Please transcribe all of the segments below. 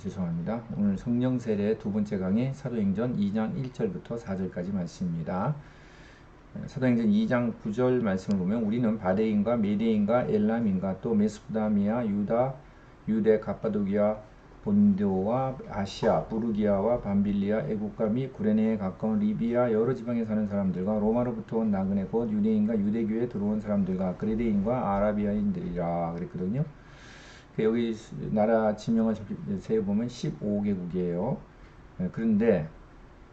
죄송합니다. 오늘 성령 세례 두 번째 강의 사도행전 2장 1절부터 4절까지 말씀입니다. 에, 사도행전 2장 9절 말씀을 보면 우리는 바데인과 메데인과 엘람인과 또 메소포다미아, 유다, 유대, 갑바도기아, 본도와 아시아, 부르기아와 밤빌리아, 애국가 및 구레네에 가까운 리비아 여러 지방에 사는 사람들과 로마로부터 온 나그네 곧 유대인과 유대교에 들어온 사람들과 그레데인과 아라비아인들이라 그랬거든요. 그 여기 나라 지명을 세어보면 15개국이에요. 그런데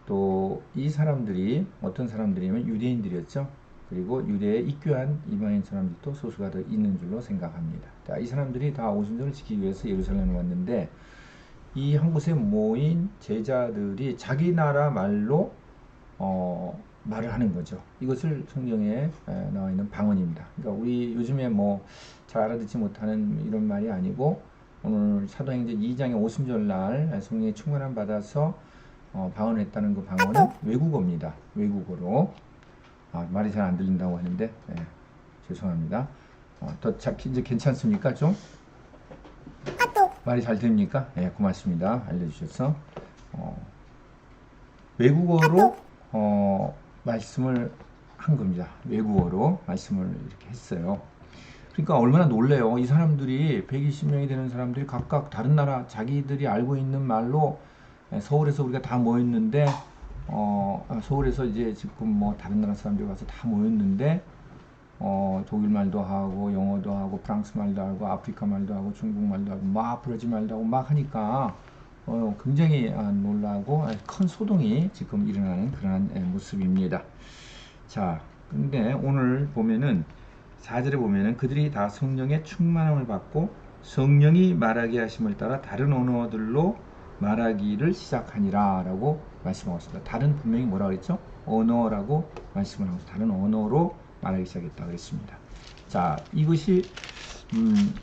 또 이 사람들이 어떤 사람들이면 유대인들이었죠. 그리고 유대에 입교한 이방인 사람들도 소수가 더 있는 줄로 생각합니다. 자, 이 사람들이 다 오순절을 지키기 위해서 예루살렘에 왔는데 이 한 곳에 모인 제자들이 자기 나라 말로 어, 말을 하는 거죠. 이것을 성경에 에, 나와 있는 방언입니다. 그러니까 우리 요즘에 뭐 잘 알아듣지 못하는 이런 말이 아니고 오늘 사도행전 2장의 오순절 날 성령의 충만함 받아서 어, 방언했다는 그 방언은 외국어입니다. 외국어로 아, 말이 잘 안 들린다고 하는데 예, 죄송합니다. 어, 더 자, 이제 괜찮습니까 좀? 말이 잘 들립니까? 예, 고맙습니다. 알려주셔서 어, 외국어로 어, 말씀을 한 겁니다. 외국어로 말씀을 이렇게 했어요. 그러니까 얼마나 놀래요. 이 사람들이 120명이 되는 사람들이 각각 다른 나라 자기들이 알고 있는 말로 예, 서울에서 우리가 다 모였는데 어, 아, 서울에서 이제 지금 뭐 다른 나라 사람들이 와서 다 모였는데 어, 독일 말도 하고 영어도 하고 프랑스 말도 하고 아프리카 말도 하고 중국 말도 하고 막 브라질 말도 하고 막 하니까 어, 굉장히 아, 놀라고 아, 큰 소동이 지금 일어나는 그러한 예, 모습입니다. 자, 근데 오늘 보면은 4절에 보면은 그들이 다 성령의 충만함을 받고 성령이 말하게 하심을 따라 다른 언어들로 말하기를 시작하니라 라고 말씀하고 있습니다. 다른 분명히 뭐라 그랬죠? 언어라고 말씀을 하고 다른 언어로 말하기 시작했다 그랬습니다. 자, 이것이 음,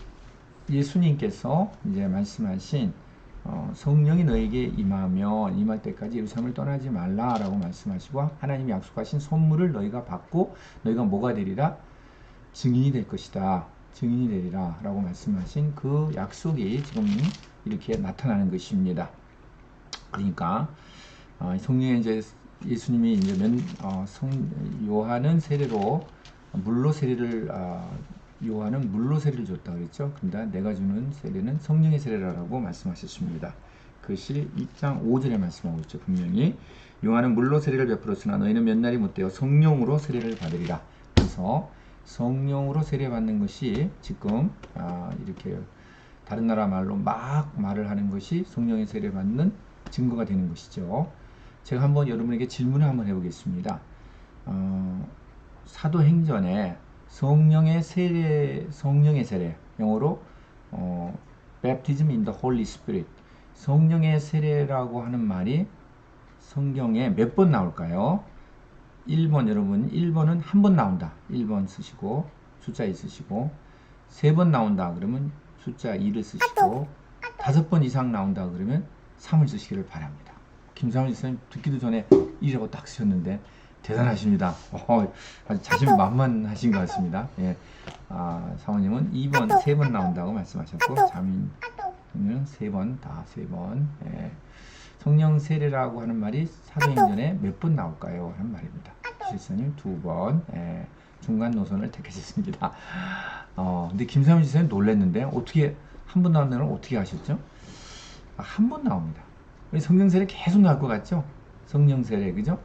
예수님께서 이제 말씀하신 어, 성령이 너에게 임하면 임할 때까지 예루살렘을 떠나지 말라라고 말씀하시고 하나님이 약속하신 선물을 너희가 받고 너희가 뭐가 되리라 증인이 될 것이다. 증인이 되리라 라고 말씀하신 그 약속이 지금 이렇게 나타나는 것입니다. 그러니까 어, 성령의 이제 예수님이 이제 면, 어, 성, 요한은 세례로 물로 세례를 아, 요한은 물로 세례를 줬다 그랬죠. 근데 내가 주는 세례는 성령의 세례라고 말씀하셨습니다. 그것이 2장 5절에 말씀하고 있죠. 분명히 요한은 물로 세례를 베풀었으나 너희는 몇 날이 못되어 성령으로 세례를 받으리라. 그래서 성령으로 세례받는 것이 지금 아, 이렇게 다른 나라 말로 막 말을 하는 것이 성령의 세례받는 증거가 되는 것이죠. 제가 한번 여러분에게 질문을 한번 해보겠습니다. 어, 사도행전에 성령의 세례, 성령의 세례, 영어로 어, Baptism in the Holy Spirit, 성령의 세례라고 하는 말이 성경에 몇 번 나올까요? 1번 여러분 1번은 한 번 나온다. 1번 쓰시고 숫자 있으시고 세 번 나온다 그러면 숫자 2를 쓰시고 다섯 번 이상 나온다 그러면 3을 쓰시기를 바랍니다. 김상훈 선생님 듣기도 전에 1이라고 딱 쓰셨는데 대단하십니다. 어, 아주 자신 만만하신 것 같습니다. 예. 아, 사모님은 2번 세번 나온다고 말씀하셨고 자민은 세 번, 다세 번. 예. 성령 세례라고 하는 말이 사도행전에 몇 번 나올까요? 하는 말입니다. 실선님 두 번. 예. 중간 노선을 택하셨습니다. 어, 근데 김상훈 지사님 놀랐는데 어떻게 한 번 나온다는 걸 어떻게 아셨죠? 아, 한번 나옵니다. 성령 세례 계속 나올 것 같죠? 성령 세례 그죠?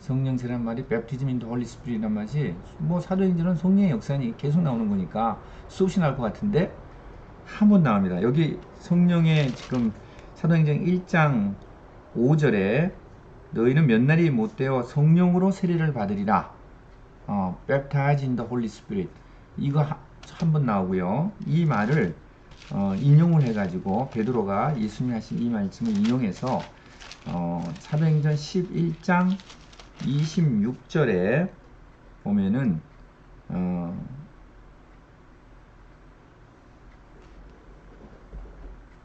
성령 세례란 말이 베프티즘 인도 홀리 스피릿이란 말이 뭐 사도행전은 성령의 역사니 계속 나오는 거니까 수없이 나올 것 같은데 한 번 나옵니다. 여기 성령의 지금 사도행전 1장 5절에 너희는 몇 날이 못 되어 성령으로 세례를 받으리라. 어, baptized in the Holy Spirit. 이거 한 번 나오고요. 이 말을 어, 인용을 해가지고 베드로가 예수님이 하신 이 말씀을 인용해서 어, 사도행전 11장 26절에 보면은 어,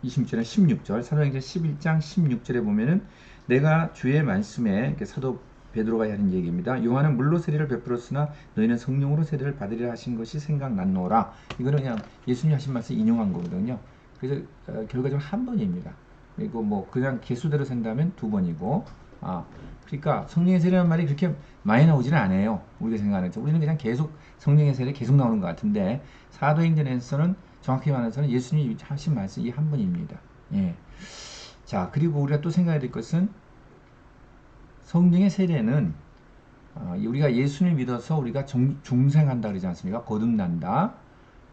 (26절에) (16절) 사도행전 11장 (16절에) 보면은 내가 주의 말씀에 사도 베드로가 하는 얘기입니다. 요한은 물로 세례를 베풀었으나 너희는 성령으로 세례를 받으리라 하신 것이 생각났노라. 이거는 그냥 예수님 하신 말씀 인용한 거거든요. 그래서 어, 결과적으로 한 번입니다. 그리고 뭐 그냥 개수대로 센다면 두 번이고 아 그러니까 성령의 세례라는 말이 그렇게 많이 나오지는 않아요. 우리가 생각하는 것. 우리는 그냥 계속 성령의 세례 계속 나오는 것 같은데 사도행전에서는 정확히 말해서는 예수님이 하신 말씀 이한 번입니다. 예. 자 그리고 우리가 또 생각해야 될 것은 성령의 세례는 어, 우리가 예수를 믿어서 우리가 종, 중생한다 그러지 않습니까? 거듭난다.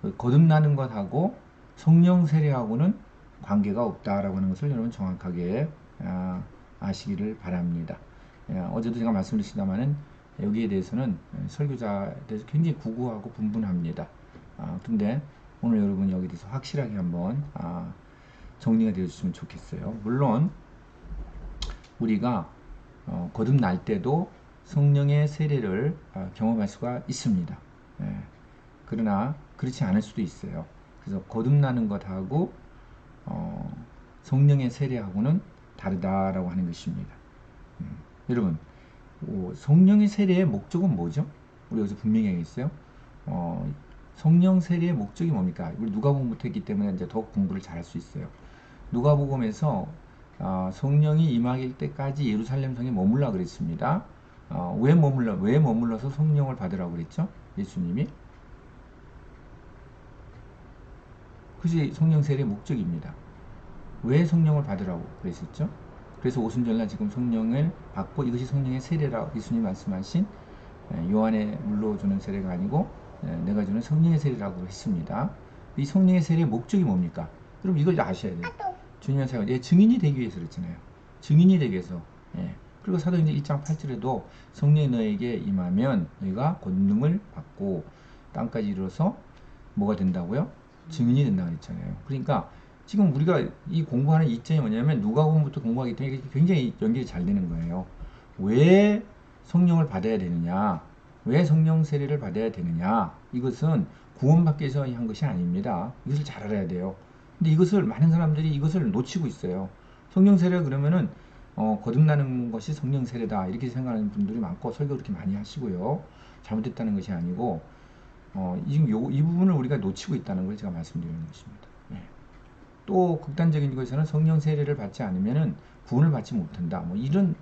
그 거듭나는 것하고 성령 세례하고는 관계가 없다라고 하는 것을 여러분 정확하게 아, 아시기를 바랍니다. 예, 어제도 제가 말씀드렸습니다만은 여기에 대해서는 설교자에 대해서 굉장히 구구하고 분분합니다. 아, 근데 오늘 여러분 여기 대해서 확실하게 한번 아, 정리가 되어주시면 좋겠어요. 물론 우리가 어, 거듭날 때도 성령의 세례를 어, 경험할 수가 있습니다. 예, 그러나 그렇지 않을 수도 있어요. 그래서 거듭나는 것하고 어, 성령의 세례하고는 다르다라고 하는 것입니다. 음, 여러분 오, 성령의 세례의 목적은 뭐죠? 우리 여기서 분명히 얘기했어요. 어, 성령 세례의 목적이 뭡니까? 우리 누가복음부터 했기 때문에 이제 더욱 공부를 잘할 수 있어요. 누가복음에서 어, 성령이 임하길 때까지 예루살렘 성에 머물라 그랬습니다. 어, 왜 머물러 왜 머물러서 성령을 받으라고 그랬죠? 예수님이 그것이 성령 세례의 목적입니다. 왜 성령을 받으라고 그랬었죠? 그래서 오순절날 지금 성령을 받고 이것이 성령의 세례라 예수님 말씀하신 예, 요한의 물로 주는 세례가 아니고 예, 내가 주는 성령의 세례라고 했습니다. 이 성령의 세례의 목적이 뭡니까? 여러분 이걸 아셔야 돼요. 주님의 사역, 예, 증인이 되기 위해서 그랬잖아요. 증인이 되기 위해서. 예. 그리고 사도행전 1장 8절에도 성령이 너에게 임하면 너희가 권능을 받고 땅까지 이르러서 뭐가 된다고요? 증인이 된다고 했잖아요. 그러니까 지금 우리가 이 공부하는 이점이 뭐냐면 누가복음부터 공부하기 때문에 굉장히 연결이 잘 되는 거예요. 왜 성령을 받아야 되느냐? 왜 성령 세례를 받아야 되느냐? 이것은 구원받기 위해서 한 것이 아닙니다. 이것을 잘 알아야 돼요. 근데 이것을 많은 사람들이 이것을 놓치고 있어요. 성령 세례 그러면은 어, 거듭나는 것이 성령 세례다 이렇게 생각하는 분들이 많고 설교 그렇게 많이 하시고요. 잘못됐다는 것이 아니고 어, 지금 요, 이 부분을 우리가 놓치고 있다는 걸 제가 말씀드리는 것입니다. 네. 또 극단적인 것에서는 성령 세례를 받지 않으면은 구원을 받지 못한다. 뭐 이런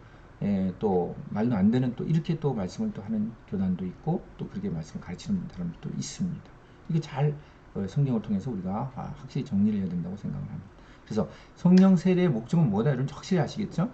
예, 또 말도 안 되는 또 이렇게 또 말씀을 또 하는 교단도 있고 또 그렇게 말씀을 가르치는 사람도 있습니다. 이게 잘 어, 성경을 통해서 우리가 아, 확실히 정리를 해야 된다고 생각을 합니다. 그래서 성령 세례의 목적은 뭐다? 여러분 확실히 아시겠죠?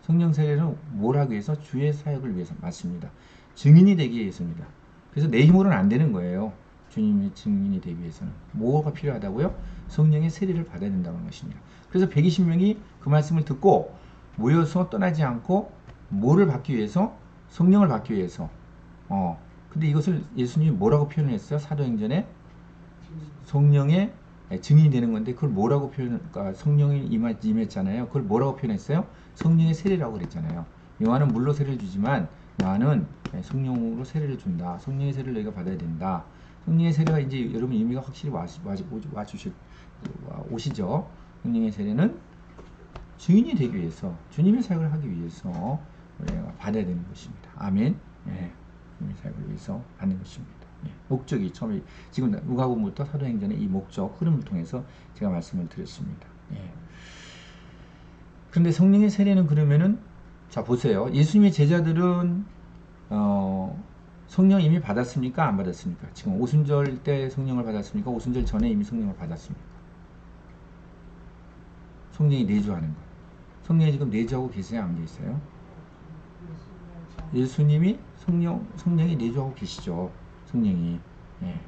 성령 세례는 뭘 하기 위해서 주의 사역을 위해서 맞습니다. 증인이 되기 위해서입니다. 그래서 내 힘으로는 안 되는 거예요. 주님의 증인이 되기 위해서는 뭐가 필요하다고요? 성령의 세례를 받아야 된다는 것입니다. 그래서 120명이 그 말씀을 듣고 모여서 떠나지 않고 뭐를 받기 위해서 성령을 받기 위해서 어 근데 이것을 예수님이 뭐라고 표현했어요? 사도행전에 성령의 증인이 되는 건데 그걸 뭐라고 표현 그러니까 성령이 임했잖아요. 그걸 뭐라고 표현했어요? 성령의 세례라고 그랬잖아요. 요한은 물로 세례를 주지만 요한은 성령으로 세례를 준다. 성령의 세례를 너희가 받아야 된다. 성령의 세례가 이제 여러분 의미가 확실히 와, 와, 와 주실 와, 오시죠. 성령의 세례는 증인이 되기 위해서 주님의 사역을 하기 위해서 우리가 받아야 되는 것입니다. 아멘. 예, 주님의 사역을 위해서 받는 것입니다. 예, 목적이 처음에 지금 누가복음부터 사도행전의 이 목적 흐름을 통해서 제가 말씀을 드렸습니다. 예. 그런데 성령의 세례는 그러면은 자 보세요. 예수님의 제자들은 어, 성령 이미 받았습니까? 안 받았습니까? 지금 오순절 때 성령을 받았습니까? 오순절 전에 이미 성령을 받았습니까? 성령이 내주하는 것. 성령이 지금 내주하고 계세요? 안 계세요? 예수님이 성령, 성령이 내주하고 계시죠. 성령이. 예.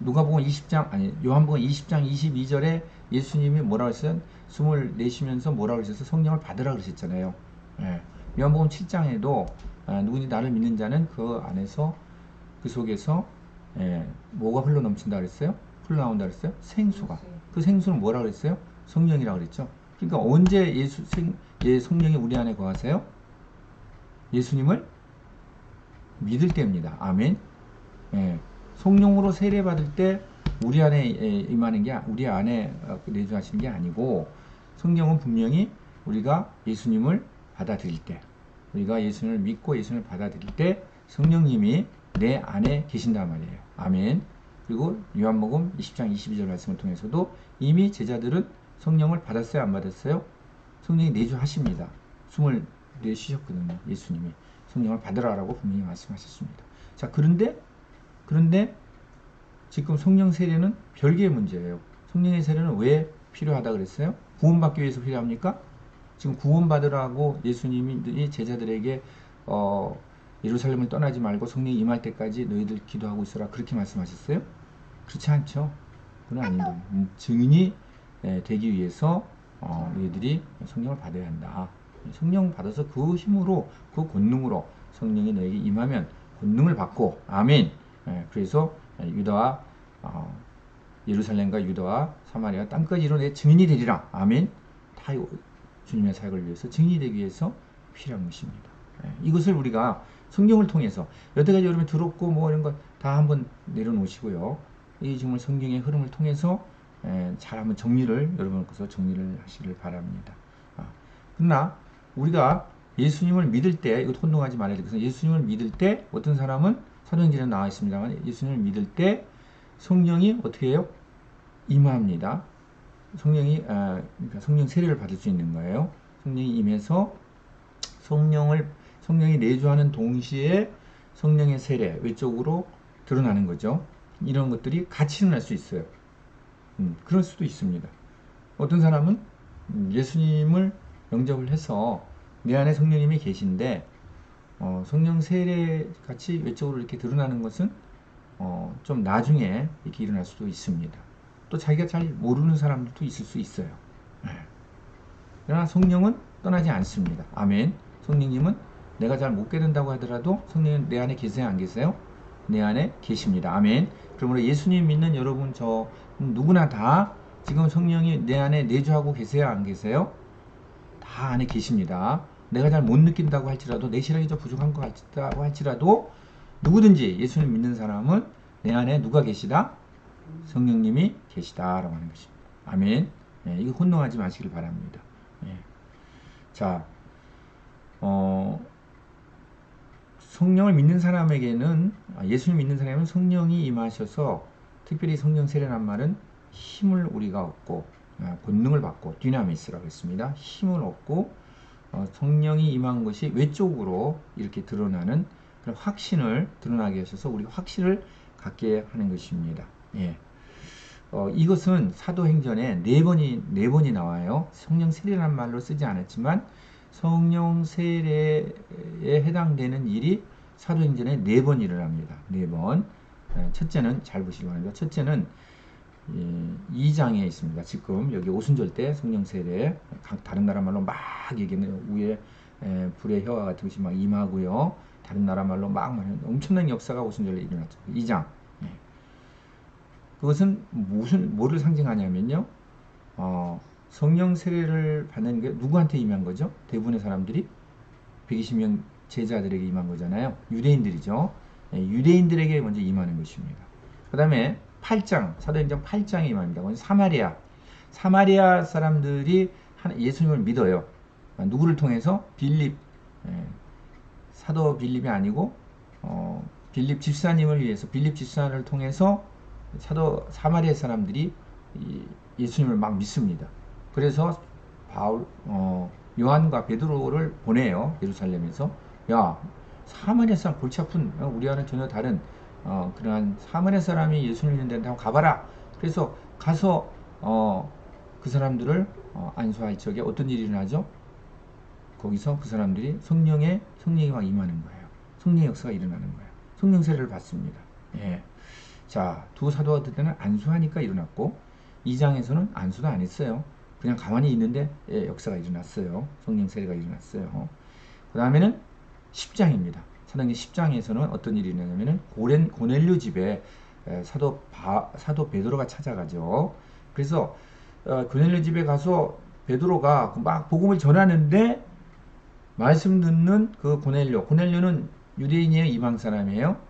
누가복음 20장 아니 요한복음 20장 22절에 예수님이 뭐라고 했어요? 숨을 내쉬면서 뭐라고 하셨어요? 성령을 받으라 그러셨잖아요. 예. 요한복음 7장에도 아, 누구니 나를 믿는 자는 그 안에서 그 속에서 예, 뭐가 흘러 넘친다 그랬어요? 흘러 나온다 그랬어요? 생수가. 그 생수는 뭐라 그랬어요? 성령이라 그랬죠. 그러니까 언제 예수 생, 예, 성령이 우리 안에 거하세요? 예수님을 믿을 때입니다. 아멘. 예, 성령으로 세례 받을 때 우리 안에 임하는 게 우리 안에 어, 내주하시는 게 아니고 성령은 분명히 우리가 예수님을 받아들일 때 우리가 예수님을 믿고 예수님을 받아들일 때 성령님이 내 안에 계신단 말이에요. 아멘. 그리고 요한복음 20장 22절 말씀을 통해서도 이미 제자들은 성령을 받았어요? 안 받았어요? 성령이 내주하십니다. 숨을 내쉬셨거든요. 예수님이. 성령을 받으라라고 분명히 말씀하셨습니다. 자, 그런데, 그런데 지금 성령 세례는 별개의 문제예요. 성령의 세례는 왜 필요하다 그랬어요? 구원받기 위해서 필요합니까? 지금 구원받으라고 예수님이 제자들에게 어, 예루살렘을 떠나지 말고 성령이 임할 때까지 너희들 기도하고 있어라 그렇게 말씀하셨어요? 그렇지 않죠. 그건 아닙니다. 음, 증인이 예, 되기 위해서 어, 너희들이 성령을 받아야 한다. 성령 받아서 그 힘으로 그 권능으로 성령이 너에게 임하면 권능을 받고 아멘. 예, 그래서 유다와 어, 예루살렘과 유다와 사마리아 땅까지 이루내 증인이 되리라. 아멘. 다 주님의 사역을 위해서 증인이 되기 위해서 필요한 것입니다. 예, 이것을 우리가 성경을 통해서 여태까지 여러분 들었고 뭐 이런 거 다 한번 내려놓으시고요. 이 정말 성경의 흐름을 통해서 예, 잘 한번 정리를 여러분께서 정리를 하시길 바랍니다. 아, 그러나 우리가 예수님을 믿을 때 이거 혼동하지 말아야 되겠어요. 예수님을 믿을 때 어떤 사람은 사도행전에 나와 있습니다만 예수님을 믿을 때 성령이 어떻게 해요? 임합니다. 성령이 아, 그러니까 성령 세례를 받을 수 있는 거예요. 성령이 임해서 성령을 성령이 내주하는 동시에 성령의 세례 외적으로 드러나는 거죠. 이런 것들이 같이 일어날 수 있어요. 음, 그럴 수도 있습니다. 어떤 사람은 음, 예수님을 영접을 해서 내 안에 성령님이 계신데 어, 성령 세례 같이 외적으로 이렇게 드러나는 것은 어, 좀 나중에 이렇게 일어날 수도 있습니다. 또 자기가 잘 모르는 사람들도 있을 수 있어요. 네. 그러나 성령은 떠나지 않습니다. 아멘. 성령님은 내가 잘 못 깨닫는다고 하더라도 성령은 내 안에 계세요? 안 계세요? 내 안에 계십니다. 아멘. 그러므로 예수님 믿는 여러분 저 누구나 다 지금 성령이 내 안에 내주하고 계세요? 안 계세요? 다 안에 계십니다. 내가 잘 못 느낀다고 할지라도 내 시력이 좀 부족한 것 같다고 할지라도 누구든지 예수님 믿는 사람은 내 안에 누가 계시다? 성령님이 계시다라고 하는 것입니다. 아멘. 예, 이거 혼동하지 마시길 바랍니다. 예. 자, 어, 성령을 믿는 사람에게는 아, 예수님 믿는 사람은 성령이 임하셔서 특별히 성령 세례란 말은 힘을 우리가 얻고 아, 권능을 받고 디나미스라고 했습니다. 힘을 얻고 어, 성령이 임한 것이 외적으로 이렇게 드러나는 그런 확신을 드러나게 하셔서 우리 확신을 갖게 하는 것입니다. 예. 어, 이것은 사도행전에 네 번이 네 번이 나와요. 성령 세례라는 말로 쓰지 않았지만 성령 세례에 해당되는 일이 사도행전에 네 번 일어납니다. 네 번. 예, 첫째는 잘 보시기 바랍니다. 첫째는 2장에 있습니다. 지금 여기 오순절 때 성령 세례 다른 나라 말로 막 얘기하는 위에 불의 혀와 같은 것이 막 임하고요. 다른 나라 말로 막 말하는 엄청난 역사가 오순절에 일어났죠. 2장. 예. 그것은 무슨 뭐를 상징하냐면요. 어, 성령 세례를 받는 게 누구한테 임한 거죠? 대부분의 사람들이 120명 제자들에게 임한 거잖아요. 유대인들이죠. 예, 유대인들에게 먼저 임하는 것입니다. 그 다음에 8장, 사도행전 8장에 임합니다. 사마리아. 사마리아 사람들이 예수님을 믿어요. 누구를 통해서? 빌립. 예, 사도 빌립이 아니고, 어, 빌립 집사님을 위해서, 빌립 집사를 통해서 사도 사마리아 사람들이 예수님을 막 믿습니다. 그래서 바울, 어, 요한과 베드로를 보내요. 예루살렘에서. 야, 사마리아 사람 골치 아픈, 어, 우리와는 전혀 다른 어, 그러한 사마리아 사람이 예수님 믿는 한번 가봐라. 그래서 가서 어, 그 사람들을 어, 안수할 적에 어떤 일이 일어나죠? 거기서 그 사람들이 성령의 성령이 막 임하는 거예요. 성령 역사가 일어나는 거예요. 성령 세례를 받습니다. 예. 자, 두 그때는 안수하니까 일어났고 2장에서는 안수도 안 했어요. 그냥 가만히 있는데 예, 역사가 일어났어요. 성령 세례가 일어났어요. 그 다음에는 10장입니다. 사도행 10장에서는 어떤 일이 있냐면은 고렌 고넬류 집에 사도 바, 사도 베드로가 찾아가죠. 그래서 어, 고넬류 집에 가서 베드로가 막 복음을 전하는데 말씀 듣는 그 고넬료 고넬료는 유대인이에요 이방 사람이에요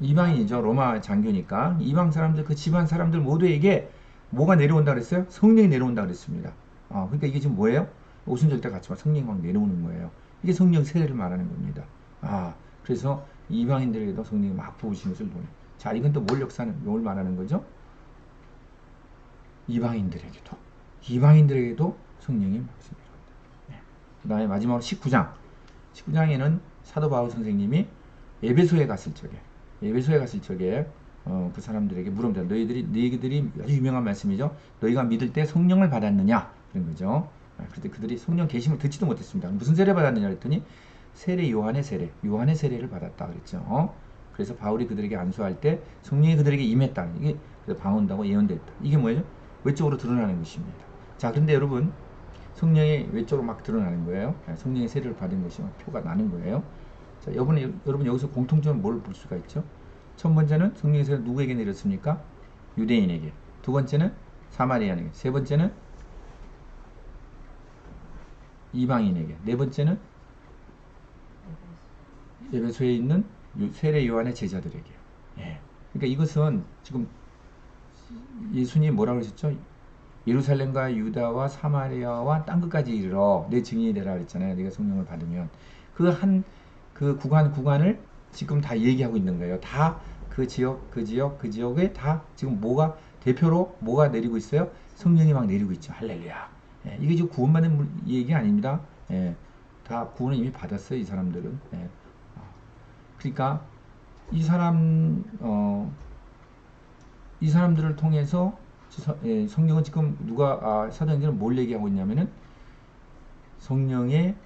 이방인이죠 로마 장교니까 이방 사람들 그 집안 사람들 모두에게 뭐가 내려온다 그랬어요 성령이 내려온다 그랬습니다 어, 그러니까 이게 지금 뭐예요 오순절 때 같이 성령이 막 내려오는 거예요 이게 성령 세례를 말하는 겁니다 아, 그래서 이방인들에게도 성령이 막 부으신 것을 보니. 자, 이건 또 뭘 역사는, 뭘 말하는 거죠? 이방인들에게도. 이방인들에게도 성령이 말씀을 합니다. 그 다음에 마지막으로 19장. 19장에는 사도 바울 선생님이 예배소에 갔을 적에, 예배소에 갔을 적에, 어, 그 사람들에게 물어봅니다. 너희들이, 너희들이 아주 유명한 말씀이죠. 너희가 믿을 때 성령을 받았느냐? 그런 거죠. 아, 그때 그들이 성령 계심을 듣지도 못했습니다. 무슨 세례 받았느냐 그랬더니 세례 요한의 세례, 요한의 세례를 받았다 그랬죠. 그래서 바울이 그들에게 안수할 때 성령이 그들에게 임했다. 이게 방언다고 예언됐다. 이게 뭐예요? 외적으로 드러나는 것입니다. 자, 그런데 여러분 성령이 외적으로 막 드러나는 거예요. 네, 성령의 세례를 받은 것이 막 표가 나는 거예요. 자, 여러분, 여러분 여기서 공통점은 뭘볼 수가 있죠? 첫 번째는 세례 누구에게 내렸습니까? 유대인에게. 두 번째는 사마리아에게. 세 번째는 이방인에게. 네 번째는 예배소에 있는 세례 요한의 제자들에게. 예. 그러니까 이것은 지금 예수님 뭐라고 그러셨죠? 예루살렘과 유다와 사마리아와 땅 끝까지 이르러 내 증인이 되라 그랬잖아요. 네가 성령을 받으면 그 한 그그 구간 구간을 지금 다 얘기하고 있는 거예요. 다 그 지역 그 지역 그 지역에 다 지금 뭐가 대표로 뭐가 내리고 있어요? 성령이 막 내리고 있죠. 할렐루야. 예, 이게 지금 구원받는 얘기 아닙니다. 예, 다 구원을 이미 받았어요. 이 사람들은. 예. 그러니까 이 사람 어, 이 사람들을 통해서 예, 성령은 지금 누가 아, 사도행전은 뭘 얘기하고 있냐면은 성령의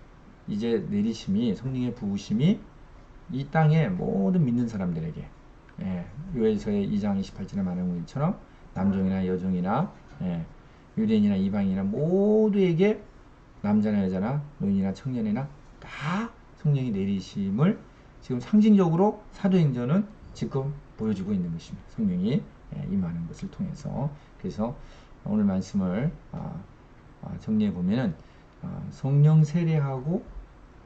이제 내리심이 성령의 부으심이 이 땅의 모든 믿는 사람들에게 예, 요엘서의 2장 28절에 말하는 것처럼 남종이나 여종이나 예, 유대인이나 이방인이나 모두에게 남자나 여자나 노인이나 청년이나 다 성령이 내리심을 지금 상징적으로 사도행전은 지금 보여주고 있는 것입니다. 성령이 예, 임하는 것을 통해서 그래서 오늘 말씀을 아, 아, 정리해 보면은 아, 성령 세례하고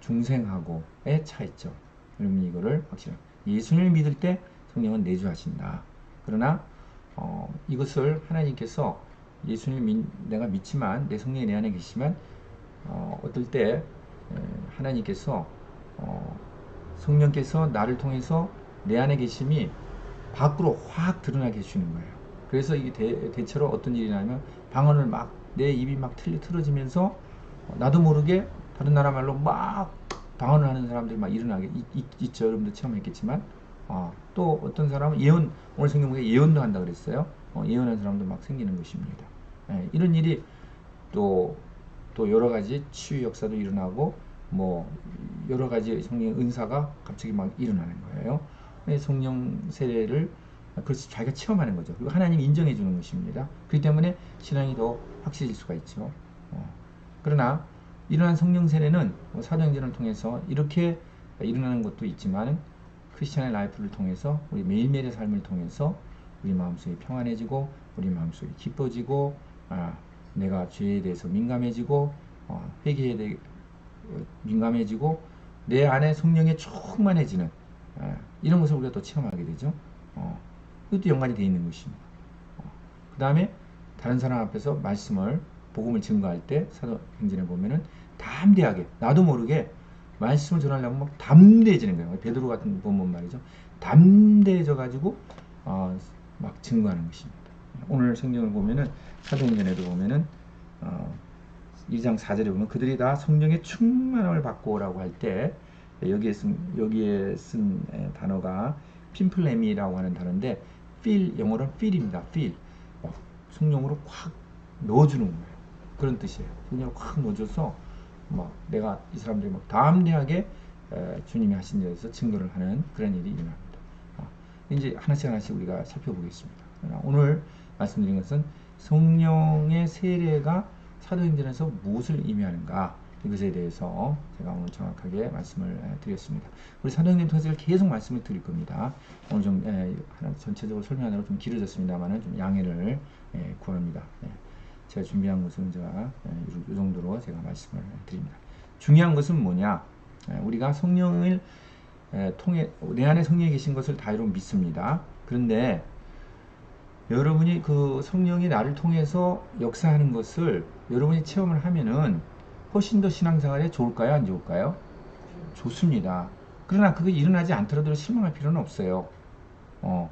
중생하고의 차이점. 여러분 이거를 확실히 예수님을 믿을 때 성령은 내주하신다. 그러나 어, 이것을 하나님께서 예수님 믿, 내가 믿지만 내 성령이 내 안에 계시면 어, 어떨 때 하나님께서 어, 성령께서 나를 통해서 내 안에 계심이 밖으로 확 드러나게 해주는 거예요. 그래서 이게 대, 대체로 어떤 일이 나면 방언을 막 내 입이 막 틀리 틀어지면서 나도 모르게 다른 나라 말로 막 방언을 하는 사람들이 막 일어나게 있, 있죠 여러분도 체험했겠지만 어, 또 어떤 사람은 예언 오늘 성경 보에 예언도 한다 그랬어요. 어, 예언하는 사람도 막 생기는 것입니다. 예, 이런 일이 또 또 여러 가지 치유 역사도 일어나고 뭐 여러 가지 성령 은사가 갑자기 막 일어나는 거예요. 성령 세례를 그래서 자기가 체험하는 거죠. 그리고 하나님 인정해 주는 것입니다. 그렇기 때문에 신앙이 더 확실해질 수가 있죠. 어. 그러나 일어난 성령 세례는 뭐 사도행전을 통해서 이렇게 일어나는 것도 있지만 크리스천의 라이프를 통해서 우리 매일매일의 삶을 통해서 우리 마음속이 평안해지고 우리 마음속이 기뻐지고 아, 내가 죄에 대해서 민감해지고 어, 회개에 대해 민감해지고 내 안에 성령에 충만해지는 아, 이런 것을 우리가 또 체험하게 되죠. 어, 이것도 연관이 되어 있는 것입니다. 어, 그 다음에 다른 사람 앞에서 말씀을 복음을 증거할 때 사도행전에 보면은 담대하게 나도 모르게 말씀을 전하려면 막 담대해지는 거예요. 베드로 같은 본문 말이죠. 담대해져 가지고 어, 막 증거하는 것입니다. 오늘 성경을 보면은 사도행전에도 보면은 어, 2장 4절에 보면 그들이 다 성령의 충만함을 받고라고 할 때 여기에 쓴 여기에 쓴 단어가 핀플레미라고 하는 단어인데 feel 영어로는 feel입니다. feel 어, 성령으로 확 넣어주는 거예요. 그런 뜻이에요. 성령을 확 넣어줘서 막 내가 이 사람들이 막 담대하게 에, 주님이 하신 데서 증거를 하는 그런 일이 일어납니다. 어, 이제 하나씩 하나씩 우리가 살펴보겠습니다. 오늘 말씀드린 것은 성령의 세례가 사도행전에서 무엇을 의미하는가 이것에 대해서 제가 오늘 정확하게 말씀을 드렸습니다. 우리 사도행전 통해서 계속 말씀을 드릴 겁니다. 오늘 좀 에, 전체적으로 설명하느라 좀 길어졌습니다만은 좀 양해를 에, 구합니다. 예. 제가 준비한 것은 제가 이 정도로 제가 말씀을 드립니다. 중요한 것은 뭐냐? 우리가 성령을 통해 내 안에 성령이 계신 것을 다 여러분 믿습니다. 그런데 여러분이 그 성령이 나를 통해서 역사하는 것을 여러분이 체험을 하면은 훨씬 더 신앙생활에 좋을까요? 안 좋을까요? 좋습니다. 그러나 그게 일어나지 않더라도 실망할 필요는 없어요. 어,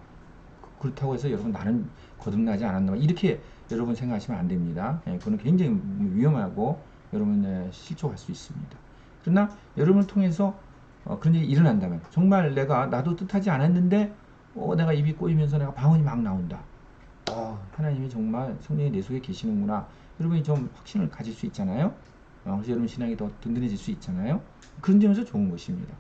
그렇다고 해서 여러분 나는 거듭나지 않았나 이렇게 여러분 생각하시면 안 됩니다. 예, 그거는 굉장히 위험하고 여러분 예, 실족할 수 있습니다. 그러나 여러분을 통해서 어, 그런 일이 일어난다면 정말 내가 나도 뜻하지 않았는데 어, 내가 입이 꼬이면서 내가 방언이 막 나온다. 아, 하나님이 정말 성령이 내 속에 계시는구나. 여러분이 좀 확신을 가질 수 있잖아요. 어, 그래서 여러분 신앙이 더 든든해질 수 있잖아요. 그런 점에서 좋은 것입니다.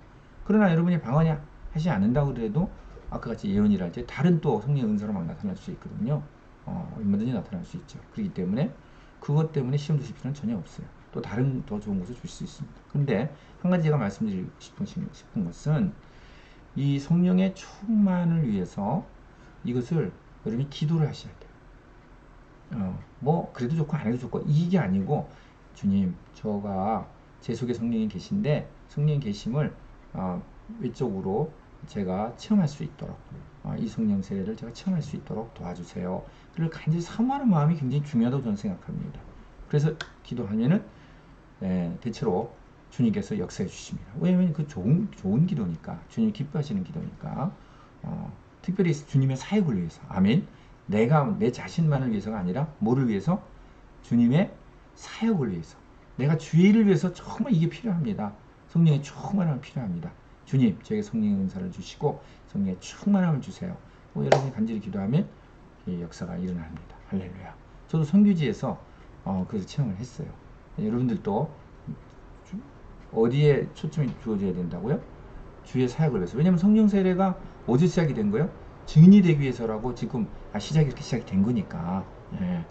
그러나 여러분이 방언이 하지 않는다고 그래도 아까 같이 예언이랄 때 다른 또 성령의 은사로 막 나타날 수 있거든요. 어, 얼마든지 나타날 수 있죠. 그렇기 때문에 그것 때문에 시험 드실 필요는 전혀 없어요. 또 다른 더 좋은 것을 줄 수 있습니다. 근데 한 가지 제가 말씀드리고 싶은, 싶은 것은 이 성령의 충만을 위해서 이것을 여러분이 기도를 하셔야 돼요. 어, 뭐 그래도 좋고 안 해도 좋고 이게 아니고 주님 저가 제 속에 성령이 계신데 성령 계심을 어, 외적으로 제가 체험할 수 있도록 어, 이 성령 세례를 제가 체험할 수 있도록 도와주세요. 그를 간절히 사모하는 마음이 굉장히 중요하다고 저는 생각합니다. 그래서 기도하면은 예, 대체로 주님께서 역사해 주십니다. 왜냐하면 그 좋은 좋은 기도니까 주님 기뻐하시는 기도니까 어, 특별히 주님의 사역을 위해서 아멘. 내가 내 자신만을 위해서가 아니라 뭐를 위해서 주님의 사역을 위해서 내가 주의 일을 위해서 정말 이게 필요합니다. 성령의 충만함이 필요합니다. 주님, 저에게 성령의 은사를 주시고 성령의 충만함을 주세요. 뭐 여러분이 간절히 기도하면 이 역사가 일어납니다. 할렐루야. 저도 선교지에서 어, 그래서 체험을 했어요. 여러분들도 주- 어디에 초점이 주어져야 된다고요? 주의 사역을 위해서. 왜냐하면 성령 세례가 어디서 시작이 된 거예요? 증인이 되기 위해서라고 지금 아, 시작이 이렇게 시작이 된 거니까. 예.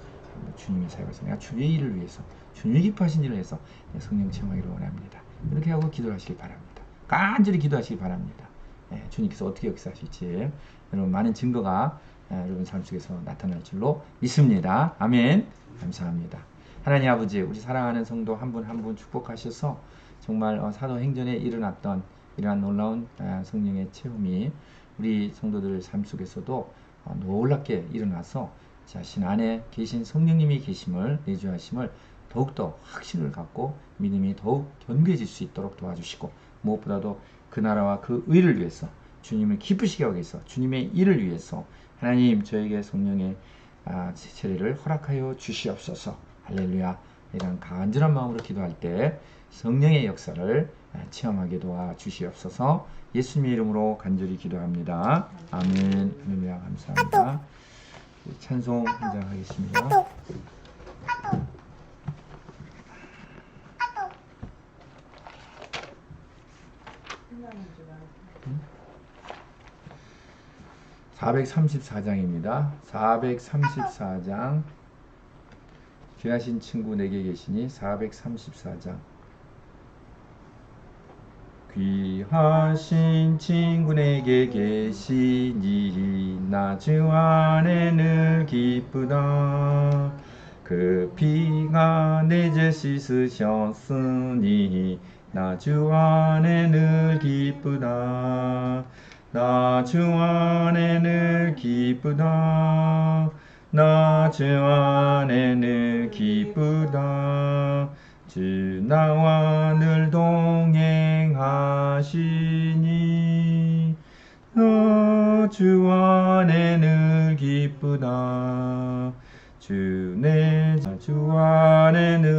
주님의 사역에서 내가 주의 일을 위해서 주님이 기뻐하신 일을 위해서 내 성령 체험하기를 원합니다. 이렇게 하고 기도를 하시기 바랍니다. 간절히 기도하시기 바랍니다. 예, 주님께서 어떻게 역사하실지 여러분 많은 증거가 예, 여러분 삶 속에서 나타날 줄로 믿습니다. 아멘. 감사합니다. 하나님 아버지 우리 사랑하는 성도 한 분 한 분 축복하셔서 정말 어, 사도행전에 일어났던 이러한 놀라운 아, 성령의 체험이 우리 성도들 삶 속에서도 어, 놀랍게 일어나서 자신 안에 계신 성령님이 계심을 내주하심을 더욱더 확신을 갖고 믿음이 더욱 견고해질 수 있도록 도와주시고 무엇보다도 그 나라와 그 의를 위해서 주님을 기쁘시게 하기 위해서 주님의 일을 위해서 하나님 저에게 성령의 아, 세례를 허락하여 주시옵소서. 할렐루야. 이런 간절한 마음으로 기도할 때 성령의 역사를 아, 체험하게 도와 주시옵소서. 예수님의 이름으로 간절히 기도합니다. 아멘. 할렐루야. 감사합니다. 찬송 현장하겠습니다. (434장입니다) (434장) 귀하신 친구 내게 계시니 (434장) 귀하신 친구 내게 계시니 나주 안에 늘 기쁘다. 그 피가 내 죄 씻으셨으니 나주 안에 늘 기쁘다 나 주 안에 늘 기쁘다. 나 주 안에 늘 기쁘다. 주 나와 늘 동행하시니. 나 주 안에 늘 기쁘다. 주 내 주 안에 늘